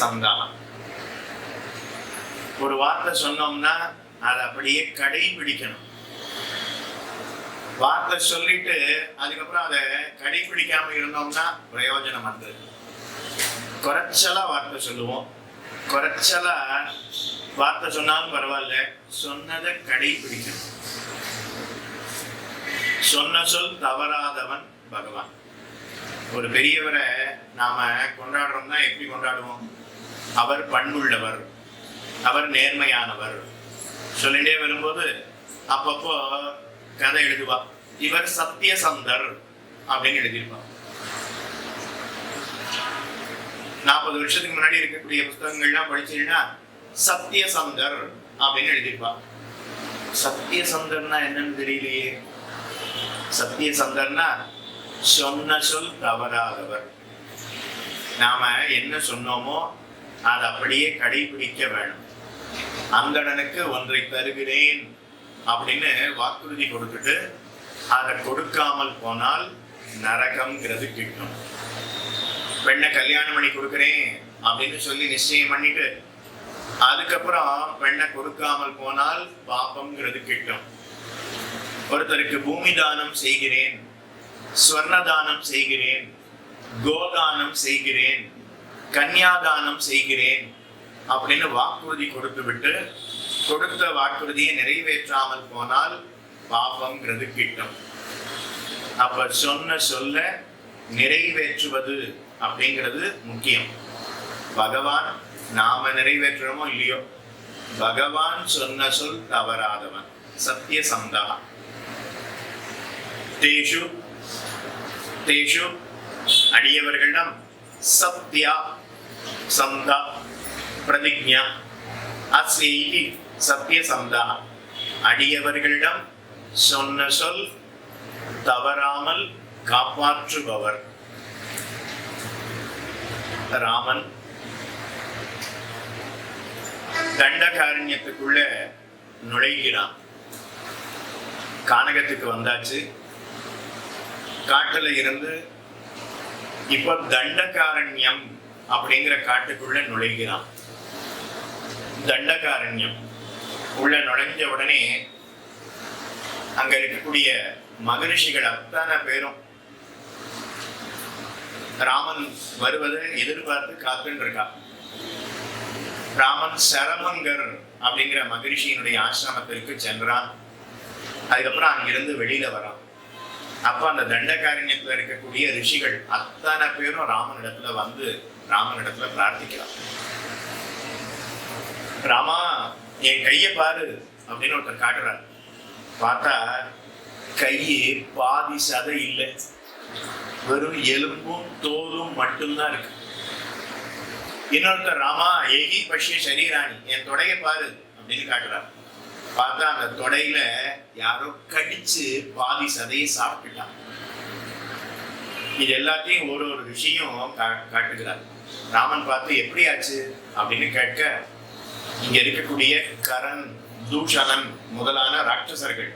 சந்தானம். ஒரு வார்த்தை சொன்னோம்னா அதை அப்படியே கடைபிடிக்கணும். வார்த்தை சொல்லிட்டு அதுக்கப்புறம் அதை கடைபிடிக்காம இருந்தோம்னா பிரயோஜனம் அது குறைச்சலா வார்த்தை சொல்லுவோம். குறைச்சலா வார்த்தை சொன்னாலும் பரவாயில்ல. சொன்னதை கடைபிடிக்கணும். சொன்ன சொல் தவறாதவன் பகவான். ஒரு பெரியவரை நாம கொண்டாடுறோம்னா எப்படி கொண்டாடுவோம்? அவர் பண்புள்ளவர் அவர் நேர்மையானவர். சொல்லிட்டே வரும்போது அப்பப்போ கதை எழுதுவா. இவர் சத்தியசந்தர் அப்படின்னு எழுதியிருப்பா நாற்பது வருஷத்துக்கு முன்னாடி இருக்கக்கூடிய புத்தகங்கள்லாம் படிச்சீங்கன்னா சத்தியசந்தர் அப்படின்னு எழுதியிருப்பா சத்தியசந்தர்னா என்னன்னு தெரியலையே. சத்தியசந்தர்னா சொன்ன சொல் தவறாதவர். நாம என்ன சொன்னோமோ அதை அப்படியே கடைபிடிக்க வேணும் அங்கடனுக்கு ஒன்றை தருகிறேன் அப்படின்னு வாக்குறுதி கொடுத்துட்டு அதை கொடுக்காமல் போனால் நரகம்ங்கிறது கிட்டும். பெண்ணை கல்யாணம் பண்ணி கொடுக்குறேன் அப்படின்னு சொல்லி நிச்சயம் பண்ணிட்டு அதுக்கப்புறம் பெண்ணை கொடுக்காமல் போனால் பாபம்ங்கிறது கிட்டும். ஒருத்தருக்கு பூமி தானம் செய்கிறேன் ஸ்வர்ண தானம் செய்கிறேன் கோதானம் செய்கிறேன் கன்னியாதானம் செய்கிறேன் அப்படின்னு வாக்குறுதி கொடுத்து விட்டு கொடுத்த வாக்குறுதியை நிறைவேற்றாமல் போனால் பாபம்ங்கிறது கிட்டும். அப்ப சொன்ன சொல்ல நிறைவேற்றுவது அப்படிங்கிறது முக்கியம். பகவான் நாம நிறைவேற்றுறோமோ இல்லையோ? பகவான் சொன்ன சொல் தவறாதவன். சத்திய சந்தா தேஷு தேஷு அடியவர்களிடம் சத்யா சந்தா பிரதிஜா அஸ்லி சத்திய சந்தா அடியவர்களிடம் சொன்ன சொல் தவறாமல் காப்பாற்றுபவர். ராமன் தண்டகாரண்யத்துக்குள்ள நுழைகிறான். கானகத்துக்கு வந்தாச்சு. காட்டுல இருந்து இப்ப தண்டகாரண்யம் அப்படிங்கிற காட்டுக்குள்ள நுழைகிறான். தண்டகாரண்யம். உள்ள நுழைஞ்ச உடனே அங்க இருக்கக்கூடிய மகரிஷிகள் அத்தனை பேரும் ராமன் வருவதை எதிர்பார்த்து காத்துன்னு இருக்கா. ராமன் சரமங்கர் அப்படிங்கிற மகரிஷியினுடைய ஆசிரமத்திற்கு சென்றான். அதுக்கப்புறம் அங்கிருந்து வெளியில வரான். அப்போ அந்த தண்டகாரண்யத்தில் இருக்கக்கூடிய ரிஷிகள் அத்தனை பேரும் ராமனிடத்துல வந்து ராமனிடத்துல பிரார்த்திக்கிறான் ராமா என் கையை பாரு அப்படின்னு ஒருத்தர் காட்டுறார். பார்த்தா கையே பாதி சதை இல்லை. வெறும் எலும்பும் தோலும் மட்டும்தான் இருக்கு. இன்னொருத்தர் ராமா ஏகி பஷ்ய சரீராணி என் தொடைய பாரு அப்படின்னு காட்டுறார். பார்த்தா அந்த தொடையில யாரோ கடிச்சு பாதி சதையை சாப்பிட்டுட்டான். இது எல்லாத்தையும் ஒரு ஒரு விஷயம் கா- காட்டுகிறார். ராமன் பார்த்து எப்படி ஆச்சு அப்படின்னு கேட்க இங்க இருக்கக்கூடிய கரண் தூஷணன் முதலான ராட்சசர்கள்.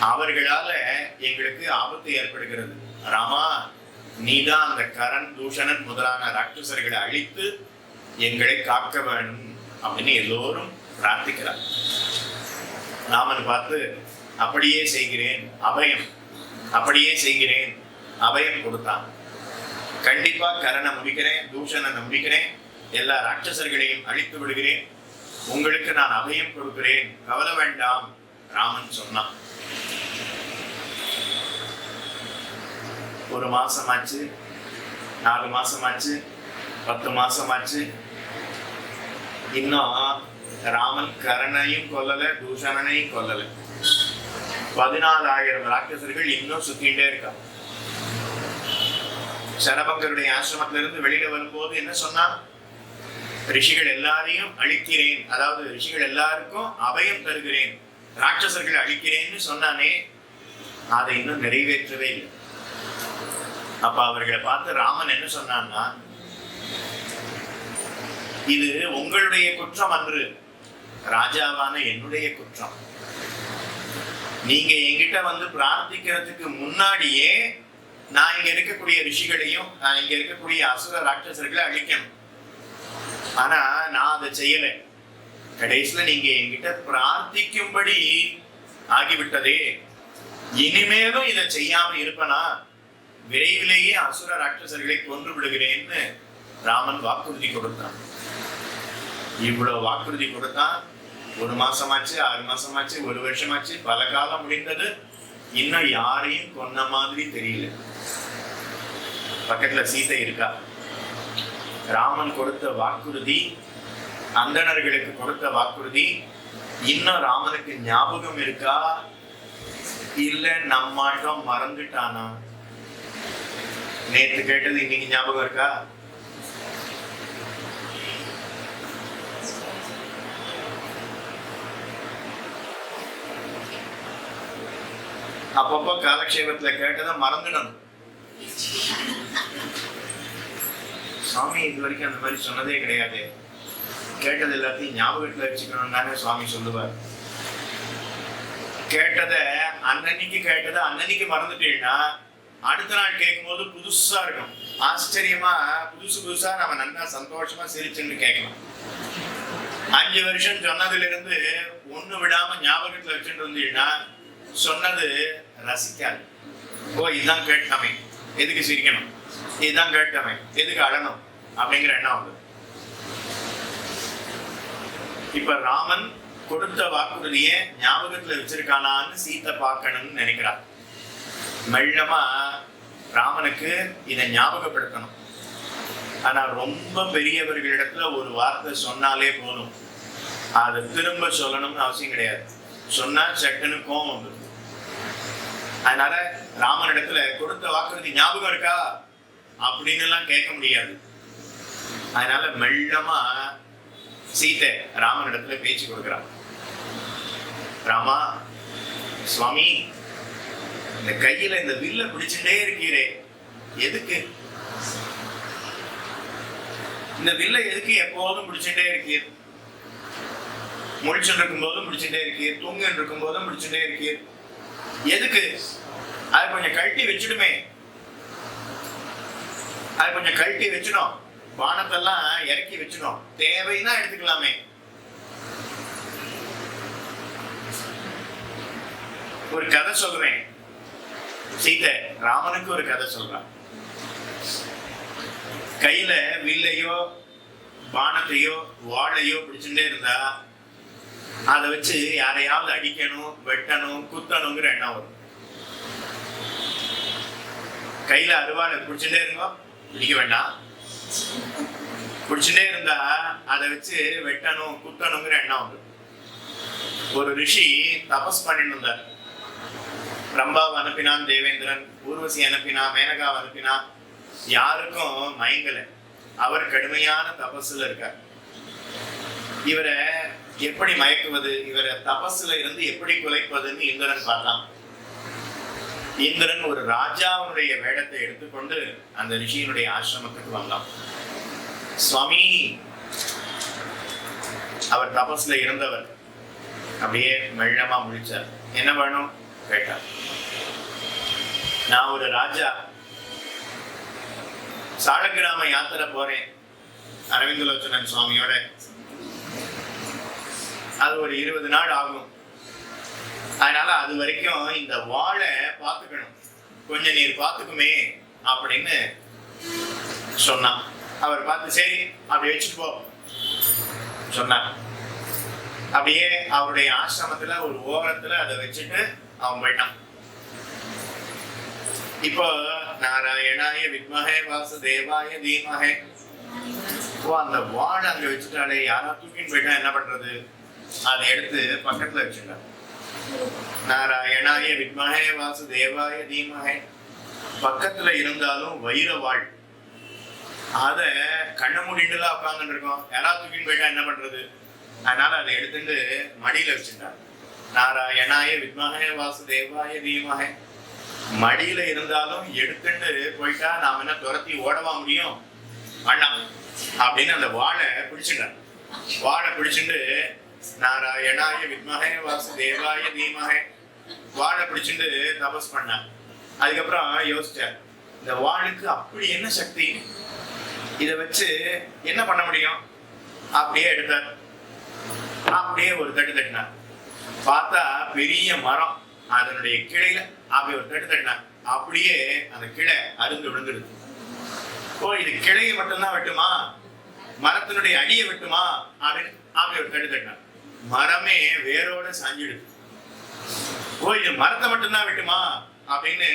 அவர்களால எங்களுக்கு ஆபத்து ஏற்படுகிறது. ராமா நீதான் அந்த கரண் தூஷணன் முதலான ராட்சசர்களை அழித்து எங்களை காக்க வேணும் அப்படின்னு எல்லோரும் பிரார்த்திக்கிறார். ராமன் பார்த்து அப்படியே செய்கிறேன் அபயம். அப்படியே செய்கிறேன் அபயம் கொடுத்தான். கண்டிப்பா கரணை முடிக்கிறேன் தூஷனை நம்பிக்கிறேன் எல்லா ராட்சசர்களையும் அழித்து விடுகிறேன். உங்களுக்கு நான் அபயம் கொடுக்கிறேன் கவலை வேண்டாம் ராமன் சொன்னான். ஒரு மாசம் ஆச்சு நாலு மாசம் ஆச்சு பத்து மாசம் ஆச்சு இன்னும் ராமன் கரணையும் கொல்லல தூஷணனையும் கொல்லல. பதினாலாயிரம் ராட்சசர்கள் இன்னும் சுத்திட்டே இருக்காங்க. சரபங்கருடைய ஆசிரமத்திலிருந்து வெளியில வரும்போது என்ன சொன்னான் ரிஷிகள் எல்லாரையும் அழிக்கிறேன். அதாவது ரிஷிகள் எல்லாருக்கும் அபயம் தருகிறேன். ராட்சசர்களை அழிக்கிறேன்னு சொன்னானே அதை இன்னும் நிறைவேற்றவே இல்லை. அப்ப அவர்களை பார்த்து ராமன் என்ன சொன்னான்னா இது உங்களுடைய குற்றம் அன்று. ராஜாவான என்னுடைய குற்றம். நீங்க என்கிட்ட வந்து பிரார்த்திக்கிறதுக்கு முன்னாடியே நான் இங்க இருக்கக்கூடிய ரிஷிகளையும் நான் இங்க இருக்கக்கூடிய அசுர ராட்சசர்களை அழிக்கணும். ஆனா நான் அதை செய்யல. கடைசியில நீங்க என்கிட்ட பிரார்த்திக்கும்படி ஆகிவிட்டதே. இனிமேலும் இதை செய்யாம இருப்பனா? விரைவிலேயே அசுர ராட்சசர்களை கொன்று விடுகிறேன்னு ராமன் வாக்குறுதி கொடுத்தான். இவ்வளவு வாக்குறுதி கொடுத்தான். ஒரு மாசமாச்சு ஆறு மாசமாச்சு ஒரு வருஷமாச்சு பல காலம் முடிந்தது இன்னும் யாரையும் கொன்ன மாதிரி தெரியல பக்கத்துல சீதை இருக்கா ராமன் கொடுத்த வாக்குறுதி அந்தணர்களுக்கு கொடுத்த வாக்குறுதி இன்னும் ராமனுக்கு ஞாபகம் இருக்கா இல்ல நம்மாட்டம் மறந்துட்டானா நேத்து கேட்டது இன்னைக்கு ஞாபகம் இருக்கா அப்பப்போ காலக்ஷேபத்தில் கேட்டதை மறந்துடணும். சுவாமி இது வரைக்கும் அந்த மாதிரி சொன்னதே கிடையாது. கேட்டது எல்லாத்தையும் ஞாபகத்துல வச்சுக்கணும் தானே சுவாமி சொல்லுவார். கேட்டதை அன்னன்னைக்கு கேட்டதை அன்னன்னைக்கு மறந்துட்டீங்கன்னா அடுத்த நாள் கேட்கும்போது புதுசா இருக்கும். ஆச்சரியமா புதுசு புதுசா நம்ம நல்லா சந்தோஷமா சிரிச்சுன்னு கேட்கலாம். அஞ்சு வருஷம் சொன்னதுல இருந்து ஒண்ணு விடாம ஞாபகத்துல வச்சுட்டு இருந்தீங்கன்னா சொன்னது ரசிக்காது ஓ இதுதான் கேட்டமே எதுக்கு சிரிக்கணும்? இதுதான் கேட்டமே எதுக்கு அழணும் அப்படிங்கிற எண்ணம் வந்து இப்ப ராமன் கொடுத்த வாக்குறுதிய ஞாபகத்துல வச்சிருக்கானான்னு சீத்தை பார்க்கணும்னு நினைக்கிறார். மெல்லமா ராமனுக்கு இதை ஞாபகப்படுத்தணும். ஆனா ரொம்ப பெரியவர்களிடத்துல ஒரு வார்த்தை சொன்னாலே போதும். அதை திரும்ப சொல்லணும்னு அவசியம் கிடையாது. சொன்னா சட்டுன்னு கோவம் வந்துடும் அதனால ராமனிடத்துல கொடுத்த வாக்குறுதி ஞாபகம் இருக்கா? அப்படின்னு எல்லாம் கேட்க முடியாது. அதனால மெல்லமா சீதை ராமனிடத்துல பேச்சு கொடுக்கிறான். ராமா சுவாமி இந்த கையில இந்த வில்ல பிடிச்சுட்டே இருக்கீரே எதுக்கு? இந்த வில்ல எதுக்கு எப்போதும் பிடிச்சுட்டே இருக்கீர்? முழிச்சுட்டு இருக்கும் போதும் பிடிச்சுட்டே இருக்கீர் தூங்கிட்டு இருக்கும் போதும் பிடிச்சுட்டே இருக்கீர். எதுக்கு? அது கொஞ்சம் கழட்டி வச்சிடுமே. அது கொஞ்சம் கழட்டி வச்சிடும் பானத்தெல்லாம் இறக்கி வச்சிடும் தேவைன்னா எடுத்துக்கலாமே. ஒரு கதை சொல்றேன். சீதை ராமனுக்கு ஒரு கதை சொல்றான். கையில வில்லையோ பானத்தையோ வாழையோ பிடிச்சுட்டே இருந்தா அதை வச்சு யாரையாவது அடிக்கணும் வெட்டணும் குத்தணுங்கிற எண்ணம் வரும். கையில அருவாளை பிடிச்சுட்டே இருந்தோ பிடிக்க வேண்டாம். பிடிச்சுட்டே இருந்தா அதை வச்சு வெட்டணும் குத்தணுங்கிற எண்ணம் வரும். ஒரு ரிஷி தபஸ் பண்ணிட்டு இருந்தார். பிரம்பாவை அனுப்பினான் தேவேந்திரன் ஊர்வசி அனுப்பினான் மேனகா அனுப்பினான் யாருக்கும் மயங்கல. அவர் கடுமையான தபஸ்ல இருக்கார். இவரை எப்படி மயக்குவது? இவரை தபஸ்ல இருந்து எப்படி குலைப்பதுன்னு இந்திரன் பார்த்தான். இந்திரன் ஒரு ராஜாவுடைய வேடத்தை எடுத்துக்கொண்டு அந்த ரிஷியினுடைய ஆசிரமத்துக்கு வந்தான். சுவாமி அவர் தபஸ்ல இருந்தவர். அப்படியே மெல்லமா முழிச்சார். என்ன வேணும்? கேட்டார். நான் ஒரு ராஜா. சாலக்கிராம யாத்திரை போறேன். அரவிந்தலோச்சனன் சுவாமியோட அது ஒரு இருபது நாள் ஆகும். அதனால அது வரைக்கும் இந்த வாழை பார்த்துக்கணும். கொஞ்சம் நீர் பார்த்துக்குமே அப்படின்னு சொன்னான். அவர் பார்த்து சரி அப்படி வச்சுட்டு போ. சொன்னார். அப்படியே அவருடைய ஆசிரமத்துல ஒரு ஓரத்துல அதை வச்சுட்டு அவன் போயிட்டான். இப்போ நாராயணாய வித்மகே வாசுதேவாய தீமகே ஓ அந்த வாழை அங்க வச்சுட்டாலே யாரா தூக்கின்னு போயிட்டா என்ன பண்றது? அதை எடுத்து பக்கத்துல வச்சுட்டான் நாராயணாய வித்மஹே வாசுதேவாய தீமகே பக்கத்துல இருந்தாலும் வைர வாழ். அத கண்ண மூடிட்டுலாம் உட்காந்துட்டு இருக்கோம். யாராவது தூக்கின்னு போயிட்டா என்ன பண்றது? அதனால அதை எடுத்துட்டு மடியில வச்சுட்டான் நாராயணாய வித்மஹே வாசுதேவாய தீமகே மடியில இருந்தாலும் எடுத்துட்டு போயிட்டா நாம என்ன துரத்தி ஓடவா முடியும்? அண்ணா அப்படின்னு அந்த வாழை பிடிச்சிட்டான் வாழை பிடிச்சிட்டு நாராயணாய வித்மகே வாசுதேவாய தீமகே வாழை பிடிச்சிட்டு தபஸ் பண்ண அதுக்கப்புறம் யோசிச்சார் இந்த வாளுக்கு அப்படி என்ன சக்தி? இதை வச்சு என்ன பண்ண முடியும்? அப்படியே எடுத்தார். அப்படியே ஒரு தட்டு தட்டினார். பார்த்தா பெரிய மரம் அதனுடைய கிளையில அப்படி ஒரு தட்டு தட்டினார். அப்படியே அந்த கிளை அருந்து விழுந்துடுது. ஓ இது கிளையை மட்டும்தான் வெட்டுமா? மரத்தினுடைய அடியை வெட்டுமா? அப்படின்னு அப்படி ஒரு தட்டு தட்டினார். மரமே வேரோட சாஞ்சிடுது. ஓ இது மரத்தை மட்டும்தான் வெட்டுமா? அப்படின்னு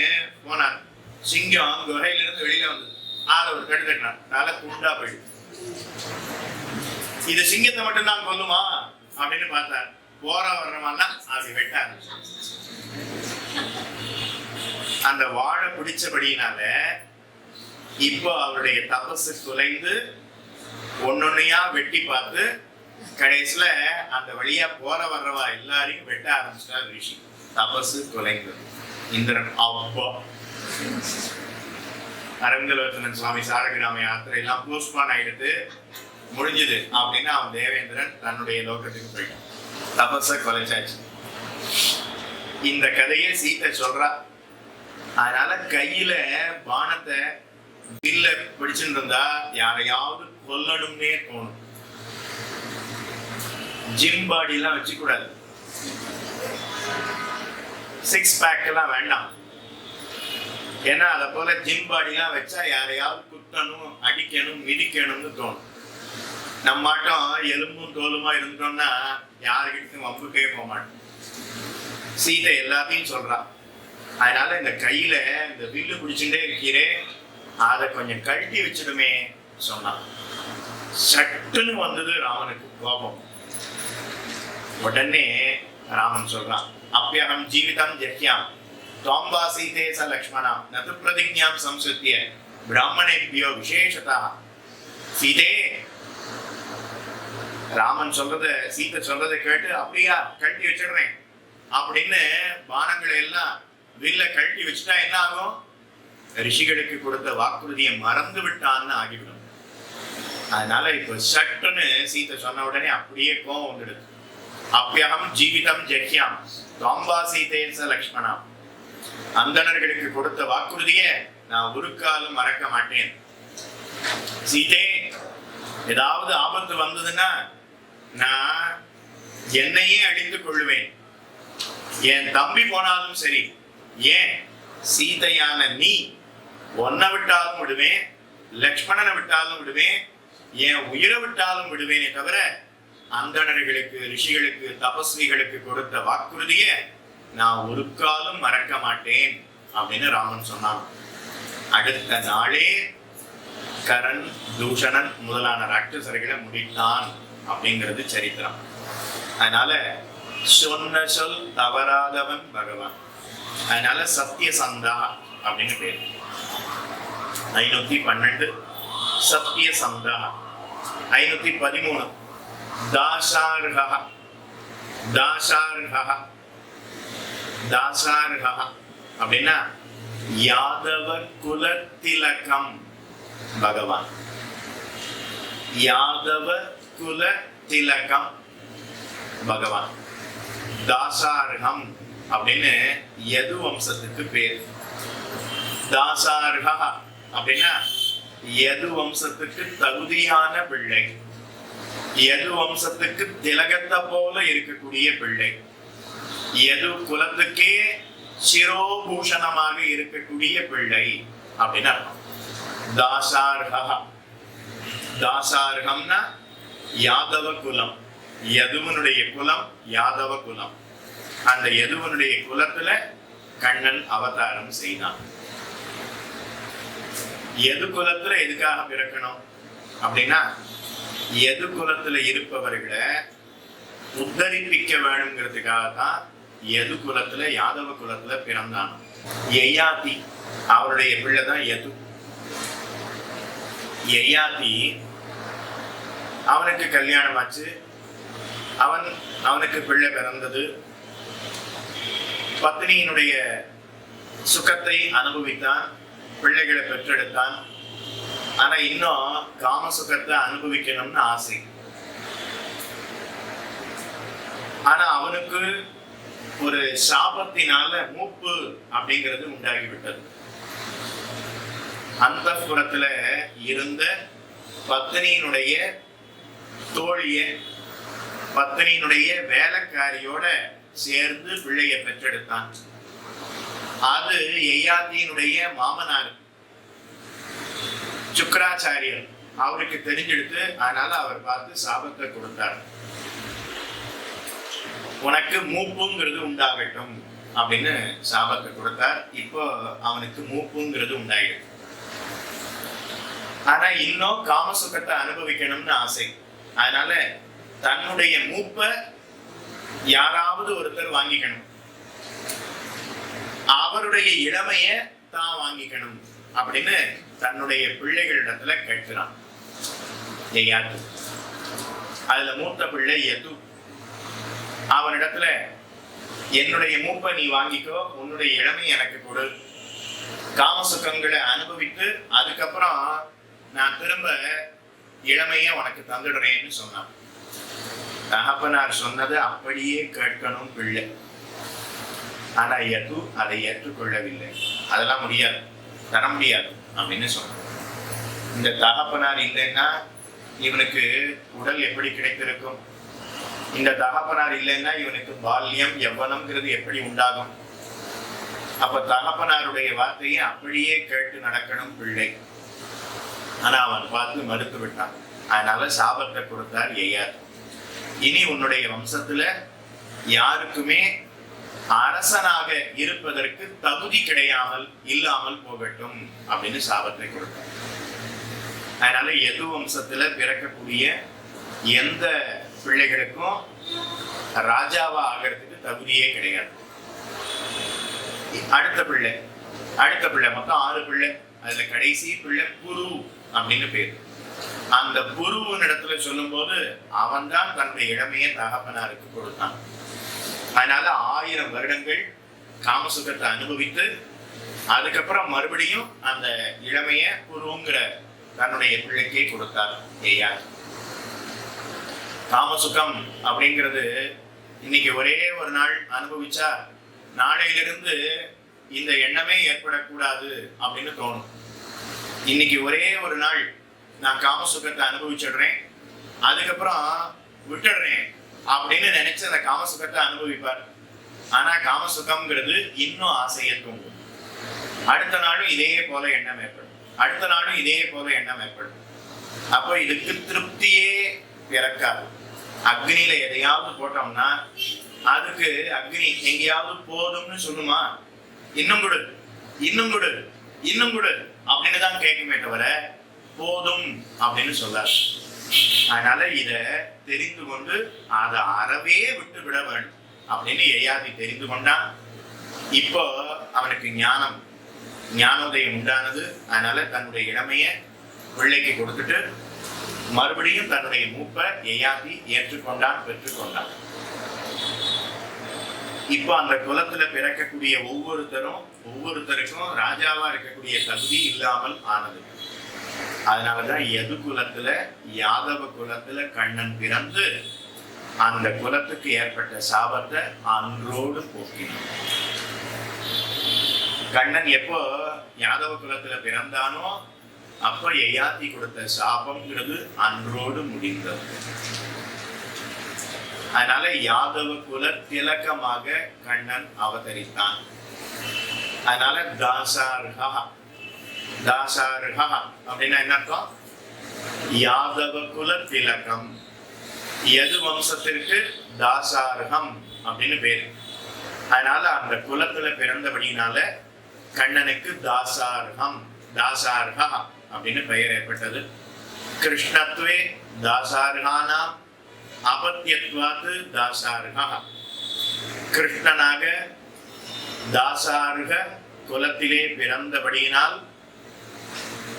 போனார். சிங்கம் குகையிலிருந்து வெளியில வந்தது. ஆள ஒரு கட்டு கட்டினார். தலை குண்டா போயிடுது. இது சிங்கத்தை மட்டும்தான் கொல்லுமா? அப்படின்னு பார்த்தார். போற வர்றவெல்லாம் அப்படி வெட்ட அந்த வாழை பிடிச்சபடியினால இப்போ அவருடைய தபசு குலைந்து ஒன்னொன்னையா வெட்டி பார்த்து கடைசியில அந்த வழியா போற வர்றவா எல்லாரையும் வெட்ட ஆரம்பிச்சிட்டார் ரிஷி. தபசு குலைந்து இந்திரன் அப்போ. அரங்கலோச்சனன் சுவாமி சாரகிராம யாத்திரை எல்லாம் போஸ்ட்பான் ஆயிடுத்து முடிஞ்சது அப்படின்னு அவன் தேவேந்திரன் தன்னுடைய லோகத்துக்கு போயிட்டான். தபஸ கொலைச்சாச்சு. இந்த கதையை சீத்தை சொல்றா. அதனால கையில பானத்தை வில்ல பிடிச்சுட்டு இருந்தா யாரையாவது கொல்லணும்னே தோணும். ஜிம் பாடி எல்லாம் கூடாது சிக்ஸ் பேக் எல்லாம் வேண்டாம். ஏன்னா அதை போல ஜிம் பாடிலாம் வச்சா யாரையாவது குத்தணும் அடிக்கணும் மிதிக்கணும்னு தோணும். நம்மாட்டம் எலும்பும் தோலுமா இருந்தோம்னா யாருக்கிட்டும் வம்புக்கே போக மாட்டோம். சீதை எல்லாத்தையும் சொல்றா. அதனால இந்த கையில இந்த வில்லு பிடிச்சுட்டே இருக்கிறே அதை கொஞ்சம் கழட்டி வச்சிடுமே சொன்னான். சட்டுன்னு வந்தது ராமனுக்கு கோபம். உடனே ராமன் சொல்றான் அப்பியகம் ஜீவிதம் ஜஹ்யாம் துவாம்பா சீதே ச லக்ஷ்மணா நது பிரதிஜாம் சம்சுத்திய பிராமணேபியோ விசேஷதா. சீதே ராமன் சொல்றத சீதை சொல்றதை கேட்டு அப்படியா கழட்டி வச்சிடுறேன். அப்படின்னு பானங்களை எல்லாம் வில்ல கழட்டி வச்சுட்டா என்ன ஆகும்? ரிஷிகளுக்கு கொடுத்த வாக்குறுதியை மறந்து விட்டான்னு ஆகிவிடும். அதனால இப்ப சட்டுன்னு சீதை சொன்ன உடனே அப்படியே கோவம் வந்துடுது. அப்பியகம் ஜீவிதம் ஜெக்யாம் தாம்பா ச லக்ஷ்மணா அந்தணர்களுக்கு கொடுத்த வாக்குறுதிய நான் ஒரு காலம் மறக்க மாட்டேன். சீதே ஏதாவது ஆபத்து வந்ததுன்னா நான் என்னையே அழிந்து கொள்வேன். என் தம்பி போனாலும் சரி ஏன் சீதையான நீ ஒன்ன விட்டாலும் விடுவேன் லக்ஷ்மணனை விட்டாலும் விடுவேன் என் உயிரை விட்டாலும் விடுவேனே தவிர அந்தணர்களுக்கு ரிஷிகளுக்கு தபஸ்விகளுக்கு கொடுத்த வாக்குறுதிய நான் ஒரு காலம் மறக்க மாட்டேன் அப்படின்னு ராமன் சொன்னான். அடுத்த நாளே கரண் தூஷணன் முதலான ராட்சசர்களை முடித்தான் அப்படிங்கிறது சரித்திரம். அதனால சொன்ன சொல் தவறாதவன் பகவான். அதனால சத்தியசந்தா அப்படின்னு பேர். ஐநூத்தி பன்னெண்டு சத்தியசந்தா. ஐநூத்தி பதிமூணு தாசார்ஹா தாசார்ஹா தாசார்ஹா அப்படின்னா யாதவ குலத்திலகம் பகவான். யாதவ குல திலகம் பகவான். தாசார்ஹம் அப்படின்னு யது வம்சத்துக்கு பேர். தாசார்ஹா அப்படின்னா யது வம்சத்துக்கு தகுதியான பிள்ளை. எது வம்சத்துக்கு திலகத்தை போல இருக்கக்கூடிய பிள்ளை? எது குலத்துக்கே சிரோபூஷணமாக இருக்கக்கூடிய பிள்ளை? அப்படின்னு அர்த்தம். தாசார்ஹா தாசார்ஹம்னா யாதவ குலம். யதுவனுடைய குலம் யாதவ குலம். அந்த யதுவனுடைய குலத்துல கண்ணன் அவதாரம் செய்தான். எது குலத்துல எதுக்காக பிறக்கணும்? அப்படின்னா எது குலத்துல இருப்பவர்களை உத்தரிப்பிக்க வேணுங்கிறதுக்காக தான் எது குலத்துல யாதவ குலத்துல பிறந்தான் எய்யாத்தி அவருடைய பிள்ளை தான் எது. எய்யாத்தி அவனுக்கு கல்யாணம் ஆச்சு அவன் அவனுக்கு பிள்ளை பிறந்தது. பத்னியினுடைய சுகத்தை அனுபவித்தான். பிள்ளைகளை பெற்றெடுத்தான். ஆனா இன்னும் காம சுகத்தை அனுபவிக்கணும்னு ஆசை. ஆனா அவனுக்கு ஒரு சாபத்தினால மூப்பு அப்படிங்கிறது உண்டாகிவிட்டது. அந்த புறத்துல இருந்த பத்தினியினுடைய தோழிய பத்தினியினுடைய வேலைக்காரியோட சேர்ந்து பிள்ளைய பெற்றெடுத்தான். அது எய்யாத்தியினுடைய மாமனார் சுக்கராச்சாரியர். அவருக்கு தெரிஞ்செடுத்து அதனால அவர் பார்த்து சாபத்தை கொடுத்தார். உனக்கு மூப்புங்கிறது உண்டாகட்டும் அப்படின்னு சாபத்தை கொடுத்தார். இப்போ அவனுக்கு மூப்புங்கிறது உண்டாகிடும் ஆனா இன்னும் காமசுகத்தை அனுபவிக்கணும்னு ஆசை. அதனால தன்னுடைய மூப்ப யாராவது ஒருத்தர் வாங்கிக்கணும். அவருடைய இளமைய தான் வாங்கிக்கணும். அப்படின்னு தன்னுடைய பிள்ளைகளிடத்துல கேட்கிறான். எய்யாது அதுல மூத்த பிள்ளை எது அவனிடத்துல என்னுடைய மூப்பை நீ வாங்கிக்கோ உன்னுடைய இளமை எனக்கு கொடு. காமசுக்கங்களை அனுபவித்து அதுக்கப்புறம் நான் திரும்ப இளமைய உனக்கு தந்துடுறேன்னு சொன்னான். தகப்பனார் சொன்னது அப்படியே கேட்கணும் பிள்ளை. ஆனா எது அதை ஏற்றுக்கொள்ளவில்லை. அதெல்லாம் முடியாது. தர முடியாது அப்படின்னு சொன்னான் இந்த தகப்பனார் இல்லைன்னா இவனுக்கு உடல் எப்படி கிடைத்திருக்கும்? இந்த தகப்பனார் இல்லைன்னா இவனுக்கு பால்யம் எவ்வளம்ங்கிறது எப்படி உண்டாகும்? அப்ப தகப்பனாருடைய வார்த்தையை அப்படியே கேட்டு நடக்கணும் பிள்ளை. ஆனா அவன் பார்த்து மறுத்து விட்டான். அதனால சாபத்தை கொடுத்தார் ஐயார் இனி உன்னுடைய வம்சத்துல யாருக்குமே அரசனாக இருப்பதற்கு தகுதி கிடையாமல் இல்லாமல் போகட்டும் அப்படின்னு சாபத்தை கொடுத்தார் அதனால எது வம்சத்துல பிறக்கக்கூடிய எந்த பிள்ளைகளுக்கும் ராஜாவா ஆகிறதுக்கு தகுதியே கிடையாது. அடுத்த பிள்ளை அடுத்த பிள்ளை மொத்தம் ஆறு பிள்ளை அதுல கடைசி பிள்ளை குரு அப்படின்னு பேர். அந்த குருவின் இடத்துல சொல்லும்போது அவன்தான் தன்னுடைய இளமையை தகப்பனாருக்கு கொடுத்தான். அதனால ஆயிரம் வருடங்கள் காமசுகத்தை அனுபவித்து அதுக்கப்புறம் மறுபடியும் அந்த இளமைய குருங்கிற தன்னுடைய பிள்ளைக்கே கொடுத்தார் ஏயார் காமசுகம் அப்படிங்கிறது இன்னைக்கு ஒரே ஒரு நாள் அனுபவிச்சா நாளையிலிருந்து இந்த எண்ணமே ஏற்படக்கூடாது அப்படின்னு தோணும். இன்னைக்கு ஒரே ஒரு நாள் நான் காமசுகத்தை அனுபவிச்சிடுறேன் அதுக்கப்புறம் விட்டுடுறேன். அப்படின்னு நினைச்சு அந்த காமசுகத்தை அனுபவிப்பார். ஆனா காமசுகம்ங்கிறது இன்னும் ஆசையை தூங்கும் அடுத்த நாளும் இதே போல எண்ணம் ஏற்படும். அடுத்த நாளும் இதே போல எண்ணம் ஏற்படும். அப்போ இதுக்கு திருப்தியே பிறக்காது. அக்னியில எதையாவது போட்டோம்னா அதுக்கு அக்னி எங்கேயாவது போதும்னு சொல்லுமா? இன்னும் கொடு இன்னும் கொடு இன்னும் கொடு அப்படின்னு தான் கேட்குமே தவிர போதும் அப்படின்னு சொல்லார் அதனால இத தெரிந்து கொண்டு அதை அறவே விட்டு விட வேண்டும் அப்படின்னு எய்யாதி தெரிந்து கொண்டான். இப்போ அவனுக்கு ஞானம் ஞானோதயம் உண்டானது. அதனால தன்னுடைய இளமைய பிள்ளைக்கு கொடுத்துட்டு மறுபடியும் தன்னுடைய மூப்பை எய்யாதி ஏற்றுக்கொண்டான் பெற்றுக்கொண்டான். இப்போ அந்த குலத்துல பிறக்கக்கூடிய ஒவ்வொருத்தரும் ஒவ்வொருத்தருக்கும் ராஜாவா இருக்கக்கூடிய தகுதி இல்லாமல் ஆனது. அதனாலதான் எது குலத்துல யாதவ குலத்துல கண்ணன் பிறந்து அந்த குலத்துக்கு ஏற்பட்ட சாபத்தை அன்றோடு போக்கினான் கண்ணன் எப்போ யாதவ குலத்துல பிறந்தானோ அப்ப எயாத்தி கொடுத்த சாபம்ங்கிறது அன்றோடு முடிந்தது. அதனால யாதவ குல திலக்கமாக கண்ணன் அவதரித்தான். அதனால தாசார்கா தாசாருகா அப்படின்னா என்ன அர்த்தம்? யாதவ குல திலகம். எது வம்சத்திற்கு? தாசாரகம் அப்படின்னு பேர். அதனால அந்த குலத்துல பிறந்தபடினால கண்ணனுக்கு தாசார்ஹம் தாசார்கா அப்படின்னு பெயர் ஏற்பட்டது. கிருஷ்ணத்துவே தாசார்கானா அபத்தியத்வாத்து தாசார்கா கிருஷ்ணனாக தாசார்க குலத்திலே பிறந்தபடியினால்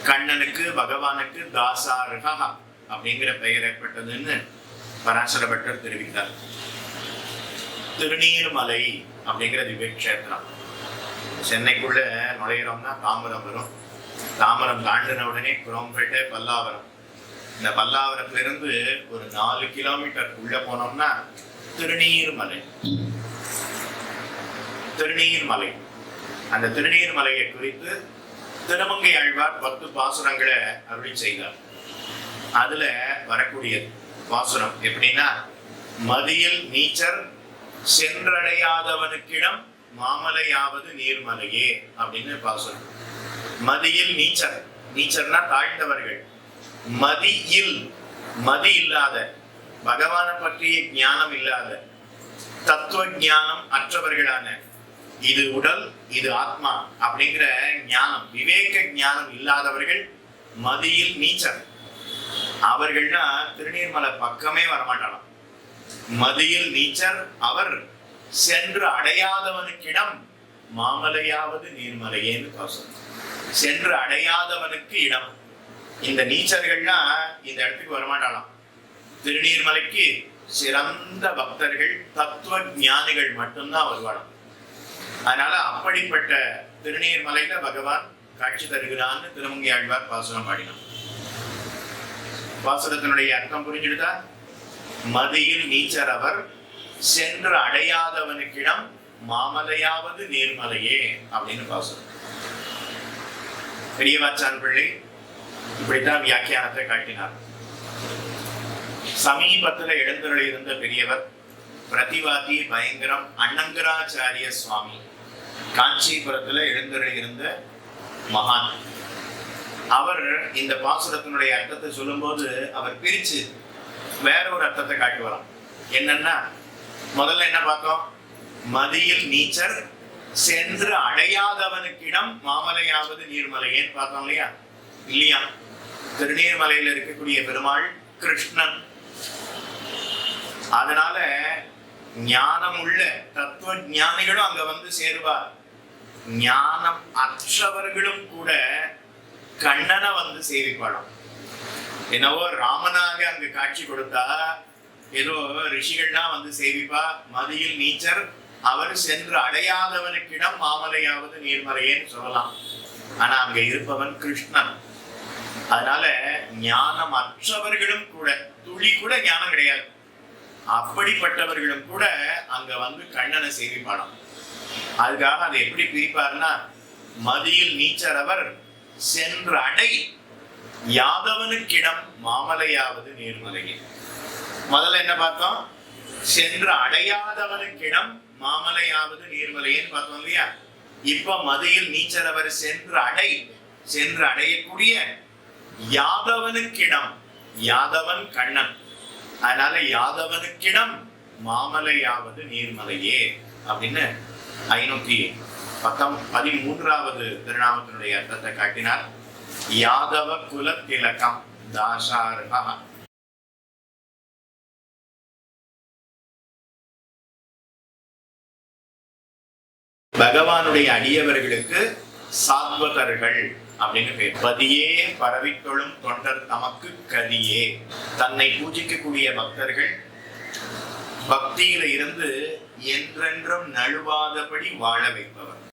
கண்ணனுக்கு பகவானுக்கு தாசார்ஹா அப்படிங்கிற பெயர் ஏற்பட்டதுன்னு பராசர பட்டர் தெரிவித்தார். திருநீர்மலை அப்படிங்கிற திவ்ய கஷேத்திரம் சென்னைக்குள்ள நுழையிறோம்னா தாமரம் வரும். தாமரம் தாண்டின உடனே குரோம்பேட்டை பல்லாவரம். இந்த பல்லாவரத்துல இருந்து ஒரு நாலு கிலோமீட்டர் உள்ள போனோம்னா திருநீர்மலை. திருநீர்மலை. அந்த திருநீர்மலையை குறித்து திருமங்கை ஆழ்வார் பத்து பாசுரங்களை அப்படின்னு செய்தார். அதுல வரக்கூடிய பாசுரம். எப்படின்னா மதியில் நீச்சர் சென்றடையாதவனுக்கிடம் மாமலையாவது நீர்மலையே அப்படின்னு பாசுரம். மதியில் நீச்சர். நீச்சர்னா தாழ்ந்தவர்கள். மதியில் மதி இல்லாத பகவானை பற்றிய ஞானம் இல்லாத தத்துவ ஞானம் அற்றவர்களான இது உடல் இது ஆத்மா அப்படிங்கிற ஞானம் விவேக ஞானம் இல்லாதவர்கள் மதியில் நீச்சல். அவர்கள்னா திருநீர்மலை பக்கமே வரமாட்டாளாம். மதியில் நீச்சர் அவர் சென்று அடையாதவனுக்கிடம் மாமலையாவது நீர்மலையேன்னு பாசம். சென்று அடையாதவனுக்கு இடம். இந்த நீச்சர்கள்னா இந்த இடத்துக்கு வரமாட்டாளாம். திருநீர்மலைக்கு சிறந்த பக்தர்கள் தத்துவ ஞானிகள் மட்டும்தான் வருவாளாம். அதனால அப்படிப்பட்ட திருநீர்மலையில பகவான் காட்சி தருகிறான்னு திருமங்கி ஆழ்வார் பாசுரம் பாடினான் பாசுரத்தினுடைய அர்த்தம் புரிஞ்சுடுதா மதியில் நீச்சர் அவர் சென்று அடையாதவனுக்கிடம் மாமலையாவது நீர்மலையே அப்படின்னு பாசுரம். பெரியவாச்சான் பிள்ளை இப்படித்தான் வியாக்கியானத்தை காட்டினார். சமீபத்துல எழுந்தருளி இருந்த பெரியவர் பிரதிவாதி பயங்கரம் அண்ணங்கராச்சாரிய சுவாமி. காஞ்சிபுரத்துல எழுந்தருளி இருந்த மகான். அவர் இந்த பாசுரத்தினுடைய அர்த்தத்தை சொல்லும்போது அவர் பிரிச்சு வேற ஒரு அர்த்தத்தை காட்டி வரலாம் என்னன்னா முதல்ல என்ன பார்த்தோம்? மதியில் நீச்சர் சென்று அடையாதவனுக்கிடம் மாமலையாவது நீர்மலையேன்னு பார்த்தோம் இல்லையா? இல்லையா? திருநீர்மலையில இருக்கக்கூடிய பெருமாள் கிருஷ்ணன். அதனால ஞானம் உள்ள தத்துவ ஞானிகளும் அங்க வந்து சேருவார். ஞானம் அற்றவர்களும் கூட கண்ணனை வந்து சேவிப்பாளாம். என்னவோ ராமனாக அங்கு காட்சி கொடுத்தா ஏதோ ரிஷிகள்லாம் வந்து சேவிப்பா மதியில் நீச்சர் அவர் சென்று அடையாதவனுக்கிடம் மாமலையாவது நீர்மறையேன்னு சொல்லலாம். ஆனா அங்க இருப்பவன் கிருஷ்ணன். அதனால ஞானம் அற்றவர்களும் கூட துளி கூட ஞானம் கிடையாது. அப்படிப்பட்டவர்களும் கூட அங்க வந்து கண்ணனை சேவிப்பாளாம் அதுக்காக அதை எப்படி பிரிப்பாருன்னா மதியில் நீச்சர் அவர் சென்று அடை யாதவனுக்கிடம் மாமலையாவது நீர்மலையே முதல்ல என்ன பார்த்தோம்? சென்று அடையாதவனுக்கிடம் மாமலையாவது நீர்மலையேன்னு பார்த்தோம் இல்லையா? இப்ப மதியில் நீச்சரவர் அவர் சென்று அடை சென்று அடையக்கூடிய யாதவனுக்கிடம் யாதவன் கண்ணன். அதனால யாதவனுக்கிடம் மாமலையாவது நீர்மலையே அப்படின்னு ஐநூத்தி பத்தம் பதிமூன்றாவது திருநாமத்தினுடைய அர்த்தத்தை காட்டினார். யாதவ குல திலக்கம் தாசார்கா பகவானுடைய அடியவர்களுக்கு சாத்வதர்கள் அப்படின்னு பேர். பதியே பரவித்தொழும் தொண்டர் தமக்கு கதியே. தன்னை பூஜிக்கக்கூடிய பக்தர்கள் பக்தியில இருந்து என்றென்றும் நழுவாதபடி வாழ வைப்பவர்.